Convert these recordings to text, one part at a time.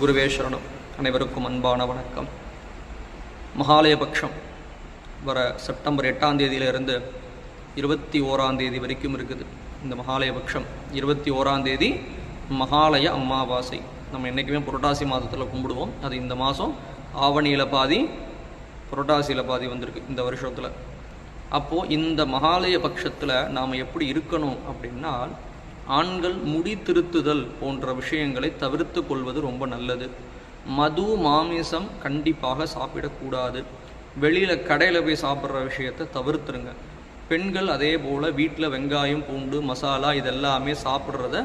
குருவேஸ்வரனும் அனைவருக்கும் அன்பான வணக்கம். மகாலயபக்ஷம் வர செப்டம்பர் எட்டாம் தேதியிலிருந்து இருபத்தி ஓராம் தேதி வரைக்கும் இருக்குது. இந்த மகாலயபக்ஷம் இருபத்தி ஓராம் தேதி மகாலய அமாவாசை. நம்ம என்றைக்குமே புரட்டாசி மாதத்தில் கும்பிடுவோம். அது இந்த மாதம் ஆவணியில் பாதி புரட்டாசியில் பாதி வந்திருக்கு இந்த வருஷத்தில். அப்போது இந்த மகாலய பட்சத்தில் நாம் எப்படி இருக்கணும் அப்படின்னா ஆண்கள் முடி திருத்துதல் போன்ற விஷயங்களை தவிர்த்து கொள்வது ரொம்ப நல்லது. மது மாமிசம் கண்டிப்பாக சாப்பிடக்கூடாது. வெளியில் கடையில் போய் சாப்பிட்ற விஷயத்தை தவிர்த்துருங்க. பெண்கள் அதே போல் வீட்டில் வெங்காயம் பூண்டு மசாலா இதெல்லாமே சாப்பிட்றத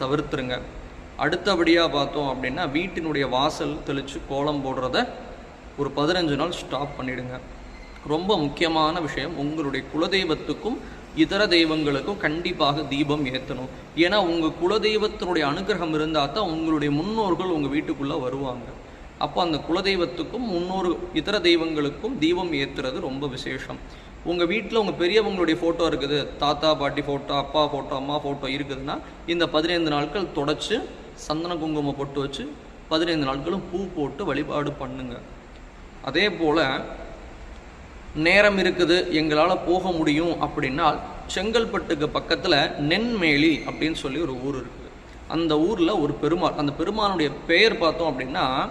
தவிர்த்துருங்க. அடுத்தபடியாக பார்த்தோம் அப்படின்னா வீட்டினுடைய வாசல் தெளித்து கோலம் போடுறத ஒரு பதினஞ்சு நாள் ஸ்டாப் பண்ணிவிடுங்க ரொம்ப முக்கியமான விஷயம் உங்களுடைய குலதெய்வத்துக்கும் இதர தெய்வங்களுக்கும் கண்டிப்பாக தீபம் ஏற்றணும் ஏன்னா உங்கள் குலதெய்வத்தினுடைய அனுகிரகம் இருந்தால் தான் உங்களுடைய முன்னோர்கள் உங்கள் வீட்டுக்குள்ளே வருவாங்க. அப்போ அந்த குலதெய்வத்துக்கும் முன்னோர் இதர தெய்வங்களுக்கும் தீபம் ஏற்றுறது ரொம்ப விசேஷம். உங்கள் வீட்டில் உங்கள் பெரியவங்களுடைய ஃபோட்டோ இருக்குது. தாத்தா பாட்டி ஃபோட்டோ அப்பா ஃபோட்டோ அம்மா ஃபோட்டோ இருக்குதுன்னா இந்த பதினைந்து நாட்கள் தொடச்சி சந்தன குங்குமம் போட்டு வச்சு பதினைந்து நாட்களும் பூ போட்டு வழிபாடு பண்ணுங்க. அதே போல் நேரம் இருக்குது எங்களால் போக முடியும் அப்படின்னா செங்கல்பட்டுக்கு பக்கத்தில் நென்மேலி அப்படின்னு சொல்லி ஒரு ஊர் இருக்குது அந்த ஊரில் ஒரு பெருமாள் அந்த பெருமானுடைய பெயர் பார்த்தோம் அப்படின்னா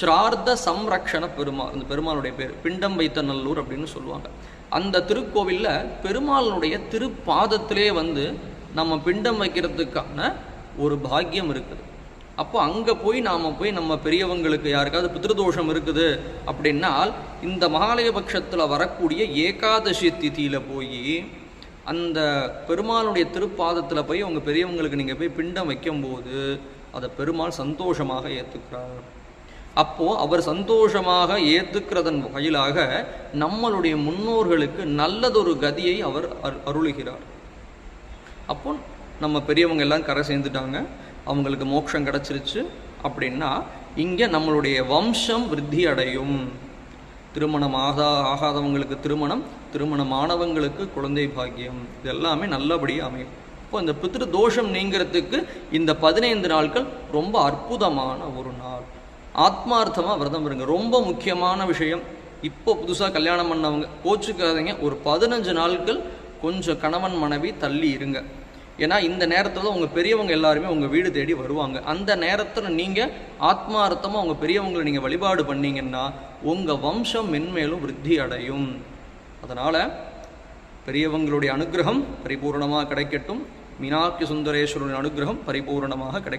ஸ்ரார்த்த சம்ரக்ஷண பெருமாள் அந்த பெருமாளுடைய பேர் பிண்டம் வைத்த நல்லூர் அப்படின்னு சொல்லுவாங்க. அந்த திருக்கோவிலில் பெருமாளுடைய திருப்பாதத்திலே வந்து நம்ம பிண்டம் வைக்கிறதுக்கான ஒரு பாக்கியம் இருக்குது. அப்போ அங்கே போய் நாம் போய் நம்ம பெரியவங்களுக்கு யாருக்காவது பித்ருதோஷம் இருக்குது அப்படின்னால் இந்த மகாலயபக்ஷத்தில் வரக்கூடிய ஏகாதசி திதியில் போய் அந்த பெருமாளுடைய திருப்பாதத்தில் போய் அவங்க பெரியவங்களுக்கு நீங்கள் போய் பிண்டம் வைக்கும்போது அதை பெருமாள் சந்தோஷமாக ஏற்றுக்கிறார் அப்போது அவர் சந்தோஷமாக ஏற்றுக்கிறதன் வகையிலாக நம்மளுடைய முன்னோர்களுக்கு நல்லதொரு கதியை அவர் அருளுகிறார். அப்போ நம்ம பெரியவங்க எல்லாம் கரை சேர்ந்துட்டாங்க. அவங்களுக்கு மோட்சம் கிடச்சிருச்சு அப்படின்னா இங்கே நம்மளுடைய வம்சம் விருத்தி அடையும். திருமணம் ஆகா ஆகாதவங்களுக்கு திருமணம் திருமணமானவங்களுக்கு குழந்தை பாக்கியம். இது எல்லாமே நல்லபடியாக அமையும். இப்போ இந்த பித்ரு தோஷம் நீங்கிறதுக்கு இந்த பதினைந்து நாட்கள் ரொம்ப அற்புதமான ஒரு நாள். ஆத்மார்த்தமாக விரதம் இருங்க. ரொம்ப முக்கியமான விஷயம். இப்போ புதுசாக கல்யாணம் பண்ணவங்க கோச்சுக்காதீங்க. ஒரு பதினஞ்சு நாட்கள் கொஞ்சம் கணவன் மனைவி தள்ளி இருங்க. ஏன்னா இந்த நேரத்தில் உங்கள் பெரியவங்க எல்லாருமே உங்கள் வீடு தேடி வருவாங்க. அந்த நேரத்தில் நீங்கள் ஆத்மார்த்தமாக உங்கள் பெரியவங்களை நீங்கள் வழிபாடு பண்ணீங்கன்னா உங்கள் வம்சம் மென்மேலும் விருத்தி அடையும். அதனால் பெரியவங்களுடைய அனுகிரகம் பரிபூர்ணமாக கிடைக்கட்டும். மீனாட்சி சுந்தரேஸ்வரனுடைய அனுகிரகம் பரிபூர்ணமாக கிடைக்கட்டும்.